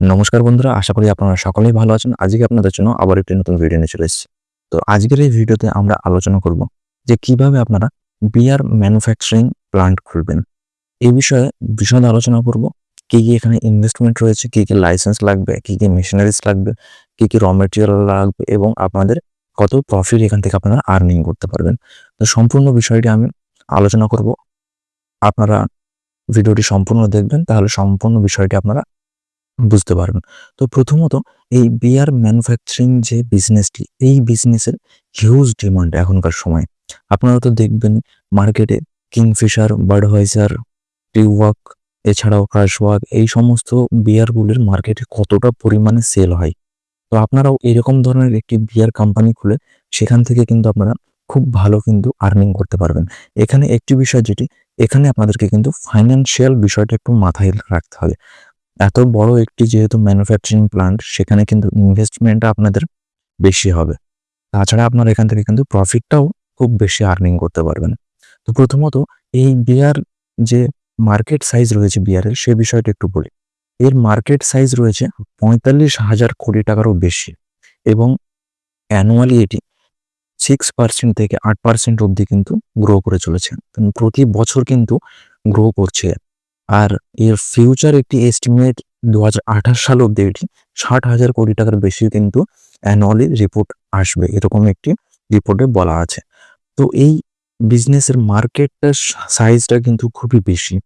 নমস্কার বন্ধুরা, আশা করি আপনারা সকলেই ভালো আছেন। আজকে আপনাদের জন্য আবার একটি নতুন ভিডিও নিয়ে চলে এসেছি। তো আজকের এই ভিডিওতে আমরা আলোচনা করব যে কীভাবে আপনারা বিয়ার ম্যানুফ্যাকচারিং প্লান্ট খুলবেন। এই বিষয়ে বিশদ আলোচনা করব, কি কি এখানে ইনভেস্টমেন্ট রয়েছে, কি কি লাইসেন্স লাগবে, কি কি মেশিনারিজ লাগবে, কি কি র মেটেরিয়াল লাগবে এবং আপনাদের কত প্রফিট এখান থেকে আপনারা আর্নিং করতে পারবেন। তো সম্পূর্ণ বিষয়টি আমি আলোচনা করব। আপনারা ভিডিওটি সম্পূর্ণ দেখবেন, তাহলে সম্পূর্ণ বিষয়টি আপনারা বুঝতে পারবেন। তো প্রথমত এই বিয়ার ম্যানুফ্যাকচারিং যে বিজনেসটি এই বিজনেসের হিউজ ডিমান্ড এখনকার সময়। আপনারা তো দেখবেন মার্কেটে কিংফিশার বার্ডহাইজার টিওয়াক এছাড়াও ক্রাশওয়াক এই সমস্ত বিয়ারগুলির মার্কেটে কতটা পরিমাণে সেল হয়। তো আপনারাও এরকম ধরনের একটি বিয়ার কোম্পানি খুলে সেখান থেকে কিন্তু আপনারা খুব ভালো কিন্তু আর্নিং করতে পারবেন। এখানে একটি বিষয় যেটি, এখানে আপনাদেরকে কিন্তু ফাইন্যান্সিয়াল বিষয়টা একটু মাথায় রাখতে হবে। এত বড় একটি যেহেতু ম্যানুফ্যাকচারিং প্লান্ট সেখানে কিন্তু ইনভেস্টমেন্টটা আপনাদের বেশি হবে। তাছাড়া আপনার এখান থেকে কিন্তু প্রফিটটাও খুব বেশি আর্নিং করতে পারবেন। তো প্রথমত এই বিয়ার যে মার্কেট সাইজ রয়েছে বিয়ারের সে বিষয়টা একটু বলি। এর মার্কেট সাইজ রয়েছে পঁয়তাল্লিশ হাজার কোটি টাকারও বেশি এবং অ্যানুয়ালি এটি সিক্স পার্সেন্ট থেকে আট পার্সেন্ট অবধি কিন্তু গ্রো করে চলেছে। প্রতি বছর কিন্তু গ্রো করছে। আর এর ফিউচার একটি এস্টিমেট দু হাজার আঠাশ সাল অব্দি এটি ষাট হাজার কোটি টাকার বেশি কিন্তু অ্যানুয়ালি রিপোর্ট আসবে, এরকম একটি রিপোর্টে বলা আছে। তো এই বিজনেসের মার্কেটটার সাইজটা কিন্তু খুবই বেশি।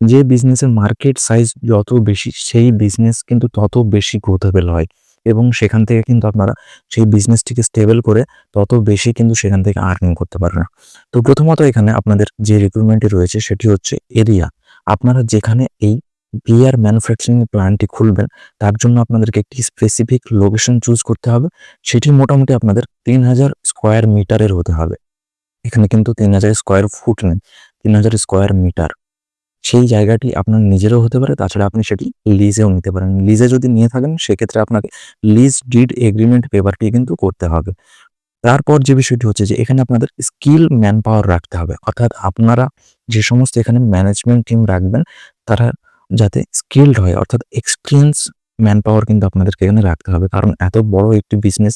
যে বিজনেসের মার্কেট সাইজ যত বেশি, সেই বিজনেস কিন্তু তত বেশি গ্রোথেবল হয় এবং সেখান থেকে কিন্তু আপনারা সেই বিজনেসটিকে স্টেবল করে তত বেশি কিন্তু সেখান থেকে আর্নিং করতে পারবেন। তো প্রথমত এখানে আপনাদের যে রিক্রুটমেন্টটি রয়েছে সেটি হচ্ছে এরিয়া আপনারা যেখানে এই বিয়ার ম্যানুফ্যাকচারিং প্ল্যান্টটি খুলবেন, তার জন্য আপনাদেরকে একটি স্পেসিফিক লোকেশন চুজ করতে হবে। সেটি মোটামুটি আপনাদের তিন হাজার স্কোয়ার মিটারের হতে হবে। এখানে কিন্তু তিন হাজার স্কোয়ার ফুট নেই তিন হাজার স্কোয়ার মিটার সেই জায়গাটি আপনার নিজেরও হতে পারে, তাছাড়া আপনি সেটি লিজেও নিতে পারেন। লিজে যদি নিয়ে থাকেন, সেক্ষেত্রে আপনাকে লিজ ডিড এগ্রিমেন্ট পেপারটি কিন্তু করতে হবে। তারপর যে বিষয়টি হচ্ছে যে এখানে আপনাদের স্কিল ম্যান পাওয়ার রাখতে হবে। অর্থাৎ আপনারা যে সমস্ত এখানে ম্যানেজমেন্ট টিম রাখবেন, তারা যাতে স্কিল্ড হয়, অর্থাৎ এক্সপিরিয়েন্স ম্যান পাওয়ার কিন্তু আপনাদেরকে এখানে রাখতে হবে। কারণ এত বড় একটি বিজনেস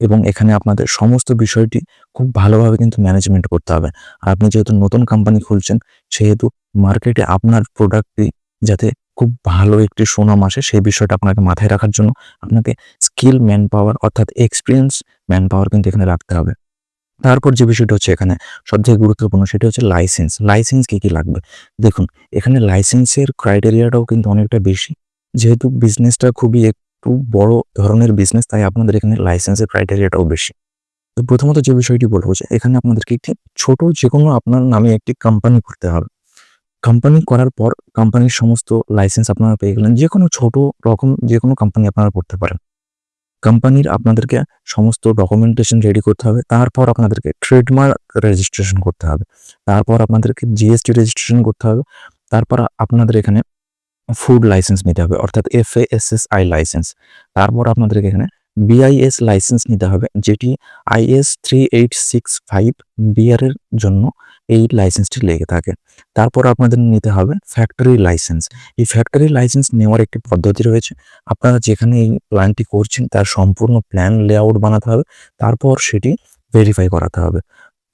এবং এখানে আপনাদের সমস্ত বিষয়টি খুব ভালোভাবে কিন্তু ম্যানেজমেন্ট করতে হবে। আপনি যেহেতু নতুন কোম্পানি খুলছেন, সেহেতু মার্কেটে আপনার প্রোডাক্টটি যাতে খুব ভালো একটি সুনাম আসে সেই বিষয়টা আপনাকে মাথায় রাখার জন্য। আপনাকে স্কিল ম্যান পাওয়ার অর্থাৎ এক্সপিরিয়েন্স ম্যান পাওয়ার কিন্তু এখানে রাখতে হবে। তারপর যে বিষয়টা হচ্ছে এখানে সবথেকে গুরুত্বপূর্ণ সেটা হচ্ছে লাইসেন্স লাইসেন্স কী কী লাগবে? দেখুন, এখানে লাইসেন্সের ক্রাইটেরিয়াটাও কিন্তু অনেকটা বেশি। যেহেতু বিজনেসটা খুবই একটু বড় ধরনের বিজনেস তাই আপনাদের এখানে লাইসেন্সের ক্রাইটেরিয়াটাও বেশি। তো প্রথমত যে বিষয়টি বলব যে এখানে আপনাদেরকে একটি ছোট যে কোনো আপনার নামে একটি কোম্পানি করতে হবে। কোম্পানি করার পর কোম্পানির সমস্ত লাইসেন্স আপনারা পেয়ে গেলেন। যে কোনো ছোট রকম যে কোনো কোম্পানি আপনারা করতে পারেন। কোম্পানির আপনাদেরকে সমস্ত ডকুমেন্টেশন রেডি করতে হবে। তারপর আপনাদেরকে ট্রেডমার্ক রেজিস্ট্রেশন করতে হবে। তারপর আপনাদেরকে জিএসটি রেজিস্ট্রেশন করতে হবে। তারপর আপনাদের এখানে ফুড লাইসেন্স নিতে হবে, অর্থাৎ এফ লাইসেন্স তারপর আপনাদেরকে এখানে বিআইএস লাইসেন্স নিতে হবে, যেটি IS three eight six five বিয়ারের জন্য এই লাইসেন্সটি লেগে থাকে। তারপর আপনাদের নিতে হবে ফ্যাক্টরি লাইসেন্স এই ফ্যাক্টরি লাইসেন্স নেওয়ার একটি পদ্ধতি রয়েছে, আপনারা যেখানে এই প্ল্যানটি করছেন তার সম্পূর্ণ প্ল্যান লেআউট বানাতে হবে, তারপর সেটি ভেরিফাই করাতে হবে।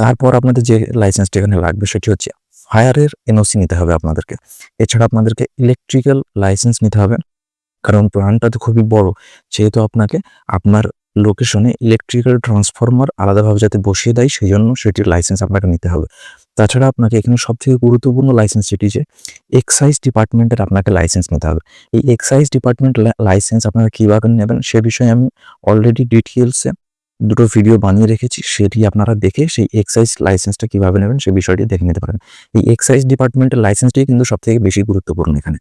তারপর আপনাদের যে লাইসেন্সটি এখানে লাগবে সেটি হচ্ছে ফায়ারের এনওসি নিতে হবে আপনাদেরকে। এছাড়া আপনাদেরকে ইলেকট্রিক্যাল লাইসেন্স নিতে হবে। কারণ প্ল্যানটা তো খুবই বড়। সেহেতু আপনাকে আপনার লোকেশনে ইলেকট্রিক্যাল ট্রান্সফরমার আলাদাভাবে যাতে বসিয়ে দেয় সেই জন্য সেটির লাইসেন্স আপনাকে নিতে হবে। তাছাড়া আপনাকে এখানে সবথেকে গুরুত্বপূর্ণ লাইসেন্স যেটি যে এক্সাইজ ডিপার্টমেন্টের আপনাকে লাইসেন্স নিতে হবে। এই এক্সাইজ ডিপার্টমেন্ট লাইসেন্স আপনারা কীভাবে নেবেন, সে বিষয়ে আমি অলরেডি ডিটেলসে দুটো ভিডিও বানিয়ে রেখেছি। সেটি আপনারা দেখে সেই এক্সাইজ লাইসেন্সটা কীভাবে নেবেন সেই বিষয়টি দেখে নিতে পারেন। এই এক্সাইজ ডিপার্টমেন্টের লাইসেন্সটি কিন্তু সবথেকে বেশি গুরুত্বপূর্ণ এখানে।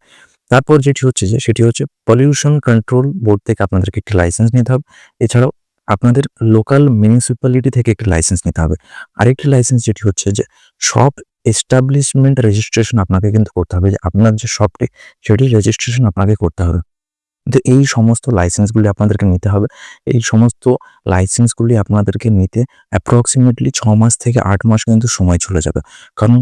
তারপর যেটি হচ্ছে যে সেটি হচ্ছে পলিউশন কন্ট্রোল বোর্ড থেকে আপনাদেরকে একটি লাইসেন্স নিতে হবে। এছাড়াও আপনাদের লোকাল মিউনিসিপ্যালিটি থেকে একটি লাইসেন্স নিতে হবে। আরেকটি লাইসেন্স যেটি হচ্ছে যে সব এস্টাবলিশমেন্ট রেজিস্ট্রেশন আপনাকে কিন্তু করতে হবে। যে আপনার যে শপটি সেটি রেজিস্ট্রেশন আপনাকে করতে হবে। তো এই সমস্ত লাইসেন্সগুলি আপনাদেরকে নিতে হবে। এই সমস্ত লাইসেন্সগুলি আপনাদেরকে নিতে অ্যাপ্রক্সিমেটলি ছ মাস থেকে আট মাস কিন্তু সময় চলে যাবে। কারণ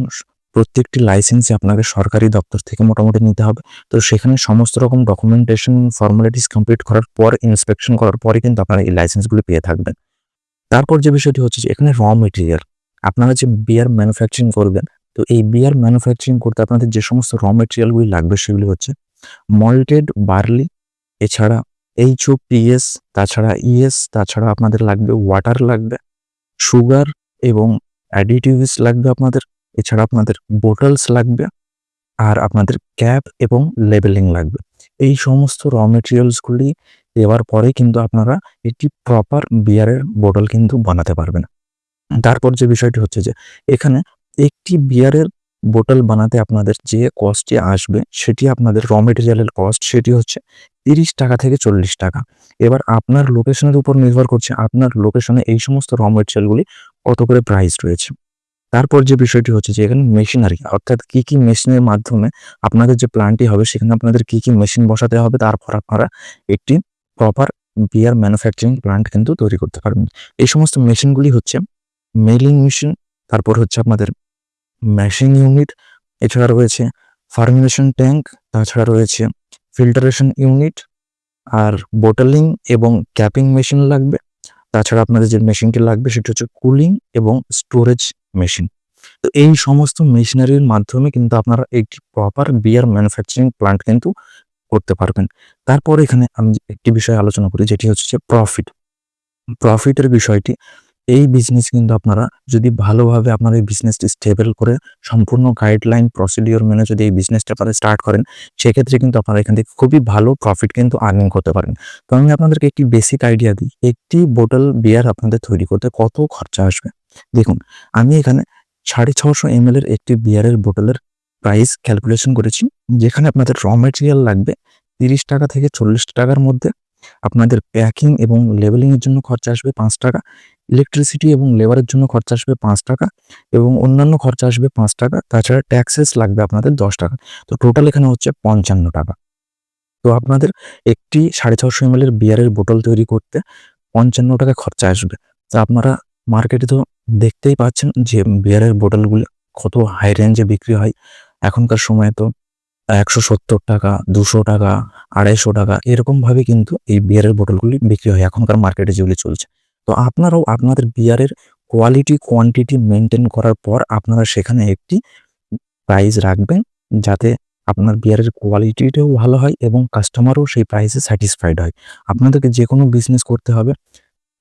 প্রত্যেকটি লাইসেন্সই আপনাকে সরকারি দপ্তর থেকে মোটামুটি নিতে হবে। তো সেখানে সমস্ত রকম ডকুমেন্টেশন ফর্মালিটিস কমপ্লিট করার পর ইন্সপেকশন করার পরে কিন্তু আপনারা এই লাইসেন্সগুলি পেয়ে থাকবেন। তারপর যে বিষয়টি হচ্ছে যে, এখানে র মেটেরিয়াল আপনারা যে বিয়ার ম্যানুফ্যাকচারিং করবেন, তো এই বিয়ার ম্যানুফ্যাকচারিং করতে আপনাদের যে সমস্ত র মেটেরিয়ালগুলি লাগবে সেগুলি হচ্ছে মল্টেড বার্লি এছাড়া এইচও পিএস তাছাড়া ইএস তাছাড়া আপনাদের লাগবে ওয়াটার লাগবে সুগার এবং অ্যাডিটিভস লাগবে আপনাদের। এছাড়া আপনাদের বোটলস লাগবে আর আপনাদের ক্যাপ এবং লেবেলিং লাগবে। এই সমস্ত র মেটেরিয়ালসগুলি দেওয়ার পরে কিন্তু আপনারা একটি প্রপার বিয়ারের বোটল কিন্তু বানাতে পারবেন। তারপর যে বিষয়টি হচ্ছে যে, এখানে একটি বিয়ারের বোটল বানাতে আপনাদের যে কস্টটি আসবে সেটি আপনাদের র মেটেরিয়ালের কস্ট সেটি হচ্ছে তিরিশ টাকা থেকে চল্লিশ টাকা। এবার আপনার লোকেশনের উপর নির্ভর করছে আপনার লোকেশনে এই সমস্ত র মেটেরিয়ালগুলি কত করে প্রাইস রয়েছে। তারপর যে বিষয়টি হচ্ছে যে এখানে মেশিনারি অর্থাৎ কি কি মেশিনের মাধ্যমে আপনাদের যে প্ল্যানটি হবে, সেখানে আপনাদের কি কি মেশিন বসাতে হবে, তারপর আপনারা একটি প্রপার বিয়ার ম্যানুফ্যাকচারিং প্ল্যান্ট কিন্তু তৈরি করতে পারবেন। এই সমস্ত মেশিনগুলি হচ্ছে মেলিং মেশিন তারপর হচ্ছে আপনাদের ম্যাশিং ইউনিট এছাড়া রয়েছে ফার্মিনেশন ট্যাঙ্ক তাছাড়া রয়েছে ফিল্টারেশন ইউনিট আর বোটলিং এবং ক্যাপিং মেশিন লাগবে। তাছাড়া আপনাদের যে মেশিনটি লাগবে, সেটি হচ্ছে কুলিং এবং স্টোরেজ মেশিন। তো এই সমস্ত মেশিনারির মাধ্যমে কিন্তু আপনারা একটি প্রপার বিয়ার ম্যানুফ্যাকচারিং প্ল্যান্ট কিন্তু করতে পারবেন। তারপর এখানে আমি একটি বিষয় আলোচনা করি, যেটি হচ্ছে প্রফিট প্রফিটের বিষয়টি, এই বিজনেস কিন্তু আপনারা যদি ভালোভাবে আপনার এই বিজনেসটি স্টেবল করে, সম্পূর্ণ গাইডলাইন প্রসিডিওর মেনে যদি এই বিজনেসটা আপনারা স্টার্ট করেন, সেক্ষেত্রে কিন্তু আপনারা এখান থেকে খুবই ভালো প্রফিট কিন্তু আর্নিং করতে পারেন তো আমি আপনাদেরকে একটি বেসিক আইডিয়া দিই, একটি বোতল বিয়ার আপনাদের তৈরি করতে কত খরচা আসবে? দেখুন, আমি এখানে সাড়ে ছশো এম এর একটি বিয়ারের বোতলের প্রাইস ক্যালকুলেশন করেছি, যেখানে আপনাদের র মেটেরিয়াল লাগবে তিরিশ টাকা থেকে চল্লিশ টাকার মধ্যে। আপনাদের প্যাকিং এবং লেবেলিংয়ের জন্য খরচা আসবে পাঁচ টাকা ইলেকট্রিসিটি এবং লেবারের জন্য খরচা আসবে পাঁচ টাকা এবং অন্যান্য খরচা আসবে পাঁচ টাকা, তাছাড়া ট্যাক্সেস লাগবে আপনাদের দশ টাকা। তো টোটাল এখানে হচ্ছে পঞ্চান্ন টাকা। তো আপনাদের একটি সাড়ে ছশো এম এর বিয়ারের বোতল তৈরি করতে পঞ্চান্ন টাকা খরচা আসবে। তো আপনারা মার্কেটে তো দেখতেই পাচ্ছেন যে বিয়ারের বোতলগুলো কত হাই রেঞ্জে বিক্রি হয়। এখনকার সময় তো একশো সত্তর টাকা, দুশো টাকা, আড়াইশো টাকা এরকমভাবে কিন্তু এই বিয়ারের বোতলগুলি বিক্রি হয় এখনকার মার্কেটে যেগুলি চলছে। তো আপনারাও আপনাদের বিয়ারের কোয়ালিটি কোয়ান্টিটি মেনটেন করার পর আপনারা সেখানে একটি প্রাইস রাখবেন যাতে আপনার বিয়ারের কোয়ালিটিটাও ভালো হয় এবং কাস্টমারও সেই প্রাইসে স্যাটিসফাইড হয়। আপনাদেরকে যে কোনো বিজনেস করতে হবে।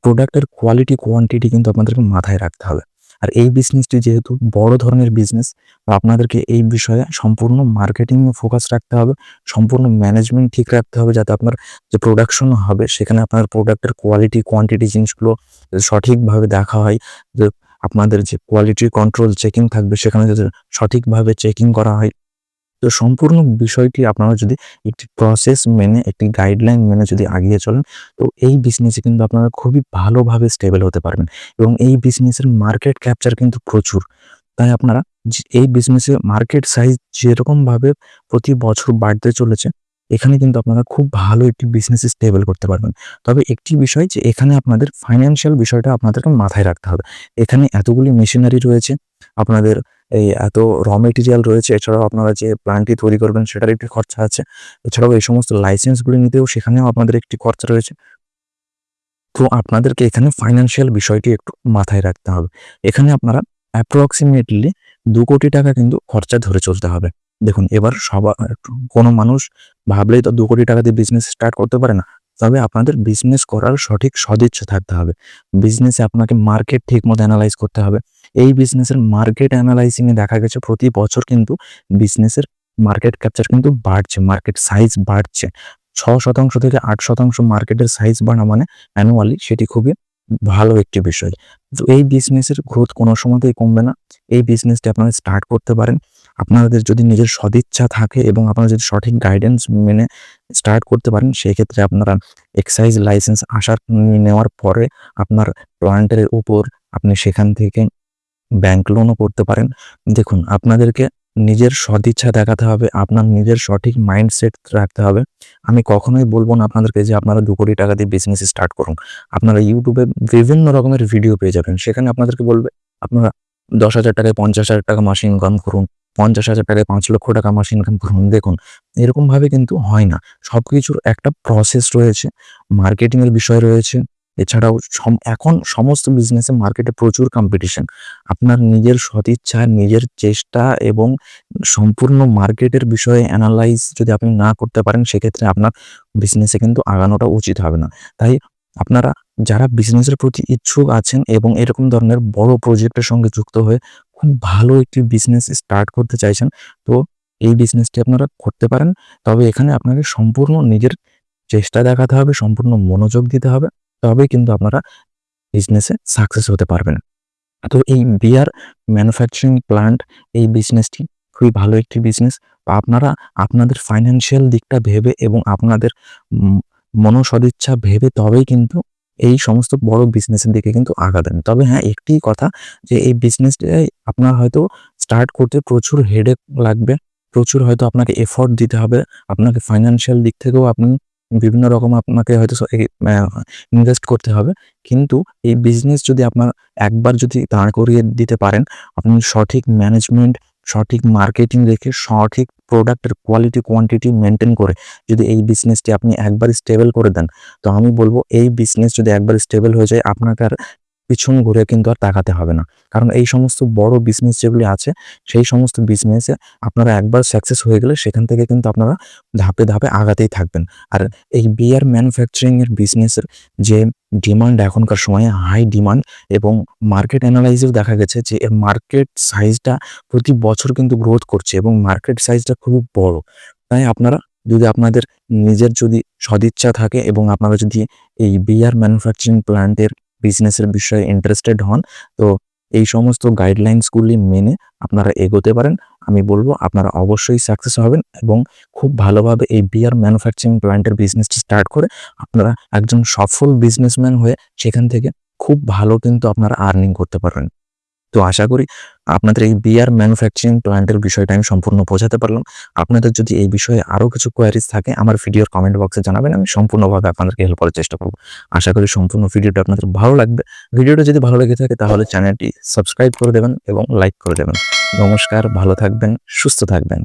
প্রোডাক্টের কোয়ালিটি কোয়ান্টিটি কিন্তু আপনাদেরকে মাথায় রাখতে হবে। আর এই বিজনেসটি যেহেতু বড় ধরনের বিজনেস আপনাদেরকে এই বিষয়ে সম্পূর্ণ মার্কেটিং ফোকাস রাখতে হবে, সম্পূর্ণ ম্যানেজমেন্ট ঠিক রাখতে হবে যাতে আপনার যে প্রোডাকশন হবে, সেখানে আপনার প্রোডাক্টের কোয়ালিটি কোয়ান্টিটি জিনিসগুলো সঠিকভাবে দেখা হয়, যে আপনাদের যে কোয়ালিটি কন্ট্রোল চেকিং থাকবে, সেখানে যাতে সঠিকভাবে চেকিং করা হয়। তো সম্পূর্ণ বিষয়টি আপনারা যদি একটি প্রসেস মেনে, একটি গাইডলাইন মেনে যদি আগিয়ে চলেন, তো এই বিজনেসে কিন্তু আপনারা খুবই ভালোভাবে স্টেবল হতে পারবেন এবং এই বিজনেসের মার্কেট ক্যাপচার কিন্তু প্রচুর। তাই আপনারা এই বিজনেসে মার্কেট সাইজ যেরকমভাবে প্রতি বছর বাড়তে চলেছে, এখানে কিন্তু আপনারা খুব ভালো একটি বিজনেস স্টেবল করতে পারবেন। তবে একটি বিষয় যে, এখানে আপনাদের ফাইন্যান্সিয়াল বিষয়টা আপনাদেরকে মাথায় রাখতে হবে। এখানে এতগুলি মেশিনারি রয়েছে, আপনাদের এই এত র মেটেরিয়াল রয়েছে, এছাড়াও আপনারা যে প্ল্যানটি তৈরি করবেন সেটার একটি খরচা আছে। এছাড়াও এই সমস্ত লাইসেন্সগুলি নিতেও সেখানেও আপনাদের একটি খরচা রয়েছে। তো আপনাদেরকে এখানে ফাইন্যান্সিয়াল বিষয়টি একটু মাথায় রাখতে হবে। এখানে আপনারা অ্যাপ্রক্সিমেটলি দু কোটি টাকা কিন্তু খরচা ধরে চলতে হবে। দেখুন, এবার সবার, কোনো মানুষ ভাবলেই তো দু কোটি টাকা দিয়ে বিজনেস স্টার্ট করতে পারে না। তবে আপনাদের বিজনেস করার সঠিক সদিচ্ছা থাকতে হবে। বিজনেসে আপনাকে মার্কেট ঠিক মতো অ্যানালাইজ করতে হবে। এই বিজনেসের মার্কেট অ্যানালাইসিংয়ে দেখা গেছে প্রতি বছর কিন্তু বিজনেসের মার্কেট ক্যাপচার কিন্তু বাড়ছে মার্কেট সাইজ বাড়ছে। ছ শতাংশ থেকে আট শতাংশ মার্কেটের সাইজ বাড়া মানে অ্যানুয়ালি সেটি খুবই ভালো একটি বিষয়। তো এই বিজনেসের গ্রোথ কোনো সময়তেই কমবে না। এই বিজনেসটি আপনারা স্টার্ট করতে পারেন। আপনাদের যদি নিজের সদিচ্ছা থাকে এবং আপনারা যদি সঠিক গাইডেন্স মেনে স্টার্ট করতে পারেন, সেক্ষেত্রে আপনারা এক্সাইজ লাইসেন্স আসার নেওয়ার পরে আপনার প্লান্টের উপর আপনি সেখান থেকে ব্যাংক লোনও করতে পারেন। দেখুন, আপনাদেরকে নিজের সদিচ্ছা দেখাতে হবে, আপনার নিজের সঠিক মাইন্ডসেট রাখতে হবে। আমি কখনোই বলব না আপনাদেরকে যে আপনারা দু কোটি টাকা দিয়ে বিজনেস স্টার্ট করুন। আপনারা ইউটিউবে বিভিন্ন রকমের ভিডিও পেয়ে যাবেন। সেখানে আপনাদেরকে বলবে, আপনারা দশ হাজার টাকায় পঞ্চাশ হাজার টাকা মাসে ইনকাম করুন, পঞ্চাশ হাজার টাকায় পাঁচ লক্ষ টাকা মাসে ইনকাম করুন। দেখুন, এরকমভাবে কিন্তু হয় না। সব কিছুর একটা প্রসেস রয়েছে মার্কেটিংয়ের বিষয় রয়েছে এছাড়াও এখন সমস্ত বিজনেসে মার্কেটে প্রচুর কম্পিটিশন আপনার নিজের সদিচ্ছা, নিজের চেষ্টা এবং সম্পূর্ণ মার্কেটের বিষয়ে অ্যানালাইজ যদি আপনি না করতে পারেন, সেক্ষেত্রে আপনার বিজনেসে কিন্তু আগানোটা উচিত হবে না। তাই আপনারা যারা বিজনেসের প্রতি ইচ্ছুক আছেন এবং এরকম ধরনের বড় প্রজেক্টের সঙ্গে যুক্ত হয়ে খুব ভালো একটি বিজনেস স্টার্ট করতে চাইছেন, তো এই বিজনেসটি আপনারা করতে পারেন। তবে এখানে আপনাকে সম্পূর্ণ নিজের চেষ্টা দেখাতে হবে, সম্পূর্ণ মনোযোগ দিতে হবে। তবে কিন্তু আপনারা বিজনেসে সাকসেস হতে পারবেন। তো এই বিয়ার ম্যানুফ্যাকচারিং প্ল্যান্ট এই বিজনেসটি খুবই ভালো একটি বিজনেস আপনারা আপনাদের ফাইন্যান্সিয়াল দিকটা ভেবে এবং আপনাদের মনোসদিচ্ছা ভেবে তবেই কিন্তু এই সমস্ত বড় বিজনেসের দিকে কিন্তু আগাবেন। তবে হ্যাঁ একটি কথা যে এই বিজনেসটাই আপনার হয়তো স্টার্ট করতে প্রচুর হেডেক লাগবে। প্রচুর হয়তো আপনাকে এফোর্ট দিতে হবে। আপনাকে ফাইন্যান্সিয়াল দিক থেকেও আপনি বিভিন্ন রকম আপনাকে হয়তো ইনভেস্ট করতে হবে। কিন্তু এই বিজনেস যদি আপনার একবার যদি দাঁড় করিয়ে দিতে পারেন, আপনি সঠিক ম্যানেজমেন্ট সঠিক মার্কেটিং রেখে সঠিক প্রোডাক্টের কোয়ালিটি কোয়ান্টিটি মেনটেন করে যদি এই বিজনেসটি আপনি একবার স্টেবল করে দেন, তো আমি বলব এই বিজনেস যদি একবার স্টেবল হয়ে যায়, আপনাকে আর পিছন ঘুরে কিন্তু আর তাকাতে হবে না। কারণ এই সমস্ত বড় বিজনেস যেগুলি আছে, সেই সমস্ত বিজনেসে আপনারা একবার সাকসেস হয়ে গেলে সেখান থেকে কিন্তু আপনারা ধাপে ধাপে আগাতেই থাকবেন। আর এই বিয়ার ম্যানুফ্যাকচারিং এর বিজনেসের যে ডিমান্ড এখনকার সময়ে হাই ডিমান্ড এবং মার্কেট অ্যানালাইজেও দেখা গেছে যে মার্কেট সাইজটা প্রতি বছর কিন্তু গ্রোথ করছে এবং মার্কেট সাইজটা খুবই বড়। তাই আপনারা যদি আপনাদের নিজের যদি সদিচ্ছা থাকে এবং আপনারা যদি এই বিয়ার ম্যানুফ্যাকচারিং প্ল্যান্টের বিজনেসের বিষয়ে ইন্টারেস্টেড হন, তো এই সমস্ত গাইডলাইন্সগুলি মেনে আপনারা এগোতে পারেন। আমি বলব আপনারা অবশ্যই সাকসেস হবেন এবং খুব ভালোভাবে এই বিয়ার ম্যানুফ্যাকচারিং প্ল্যান্টের বিজনেসটি স্টার্ট করে আপনারা একজন সফল বিজনেসম্যান হয়ে সেখান থেকে খুব ভালো কিন্তু আপনারা আর্নিং করতে পারবেন। তো আশা করি আপনাদের এই বিয়ার ম্যানুফ্যাকচারিং প্ল্যান্টের বিষয়টা আমি সম্পূর্ণ বোঝাতে পারলাম। আপনাদের যদি এই বিষয়ে আরও কিছু কোয়ারিজ থাকে, আমার ভিডিওর কমেন্ট বক্সে জানাবেন, আমি সম্পূর্ণভাবে আপনাদেরকে হেল্প করার চেষ্টা করব। আশা করি সম্পূর্ণ ভিডিওটা আপনাদের ভালো লাগবে। ভিডিওটা যদি ভালো লেগে থাকে, তাহলে চ্যানেলটি সাবস্ক্রাইব করে দেবেন এবং লাইক করে দেবেন। নমস্কার, ভালো থাকবেন, সুস্থ থাকবেন।